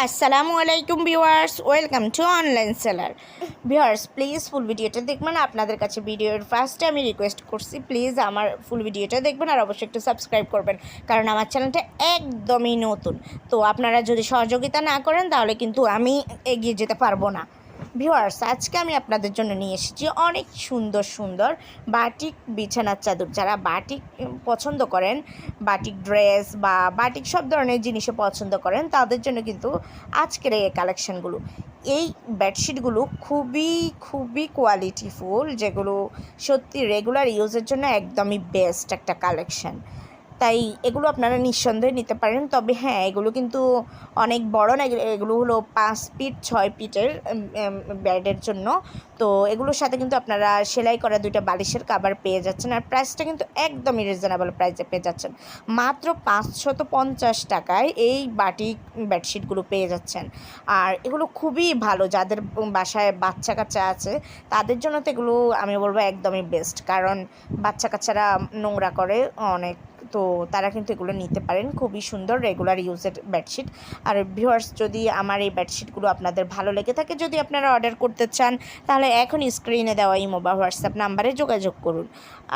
আসসালামু আলাইকুম viewers, welcome to online seller. Viewers please full ভিডিওটা দেখবেন, আপনাদের কাছে ভিডিওর ফার্স্টে আমি রিকোয়েস্ট করছি প্লিজ আমার ফুল ভিডিওটা দেখবেন আর অবশ্যই একটু সাবস্ক্রাইব করবেন, কারণ আমার চ্যানেলটা একদমই নতুন। তো আপনারা যদি সহযোগিতা না করেন, তাহলে কিন্তু আমি এগিয়ে যেতে পারব না। ভিউয়ার্স আজকে আমি আপনাদের জন্য নিয়ে এসেছি অনেক সুন্দর সুন্দর বাটিক বিছানার চাদর। যারা বাটিক পছন্দ করেন বাটিক ড্রেস বা বাটিক সব ধরনের জিনিসও পছন্দ করেন, তাদের জন্য কিন্তু আজকের এই কালেকশানগুলো এই বেডশিটগুলো খুবই খুবই কোয়ালিটিফুল যেগুলো সত্যি রেগুলার ইউজের জন্য একদমই বেস্ট একটা কালেকশান তাই এগুলো আপনারা নিঃসন্দেহে নিতে পারেন। তবে হ্যাঁ এগুলো কিন্তু অনেক বড় না, এগুলো- হলো পাঁচ ফিট, ছয় ফিটের বেডের জন্য। তো এগুলোর সাথে কিন্তু আপনারা সেলাই করা দুইটা বালিশের কাবার পেয়ে যাচ্ছেন আর প্রাইসটা কিন্তু একদমই রিজনেবল প্রাইসে পেয়ে যাচ্ছেন। মাত্র পাঁচশত পঞ্চাশ টাকায় এই বাটি বেডশিটগুলো পেয়ে যাচ্ছেন। আর এগুলো খুবই ভালো, যাদের বাসায় বাচ্চা কাচ্চা আছে, তাদের জন্য তো এগুলো আমি বলব একদমই বেস্ট কারণ বাচ্চা কাচ্চারা নোংরা করে অনেক তো তারা কিন্তু এগুলো নিতে পারেন। খুবই সুন্দর রেগুলার ইউজের বেডশিট আর ভিউয়ার্স যদি আমার এই বেডশিটগুলো আপনাদের ভালো লেগে থাকে, যদি আপনারা অর্ডার করতে চান, তাহলে এখন স্ক্রিনে দেওয়া ইমো বা হোয়াটসঅ্যাপ নাম্বারে যোগাযোগ করুন।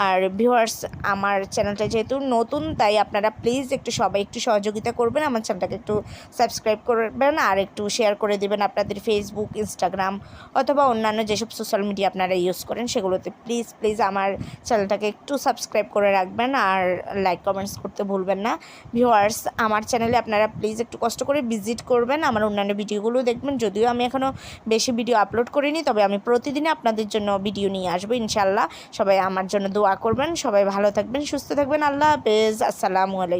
আর ভিউয়ার্স আমার চ্যানেলটা যেহেতু নতুন, তাই আপনারা প্লিজ একটু সবাই একটু সহযোগিতা করবেন, আমার চ্যানেলটাকে একটু সাবস্ক্রাইব করবেন, আর একটু শেয়ার করে দেবেন আপনাদের ফেসবুক ইনস্টাগ্রাম অথবা অন্যান্য যেসব সোশ্যাল মিডিয়া আপনারা ইউজ করেন, সেগুলোতে প্লিজ প্লিজ আমার চ্যানেলটাকে একটু সাবস্ক্রাইব করে রাখবেন, আর লাইক কমেন্টস করতে ভুলবেন না। ভিউয়ার্স আমার চ্যানেলে আপনারা প্লিজ একটু কষ্ট করে ভিজিট করবেন, আমার অন্যান্য ভিডিওগুলো দেখবেন। যদিও আমি এখনও বেশি ভিডিও আপলোড করিনি, তবে আমি প্রতিদিনই আপনাদের জন্য ভিডিও নিয়ে আসব ইনশাল্লাহ সবাই আমার জন্য দোয়া করবেন, সবাই ভালো থাকবেন, সুস্থ থাকবেন। আল্লাহ হাফেজ, আসসালামু আলাইকুম।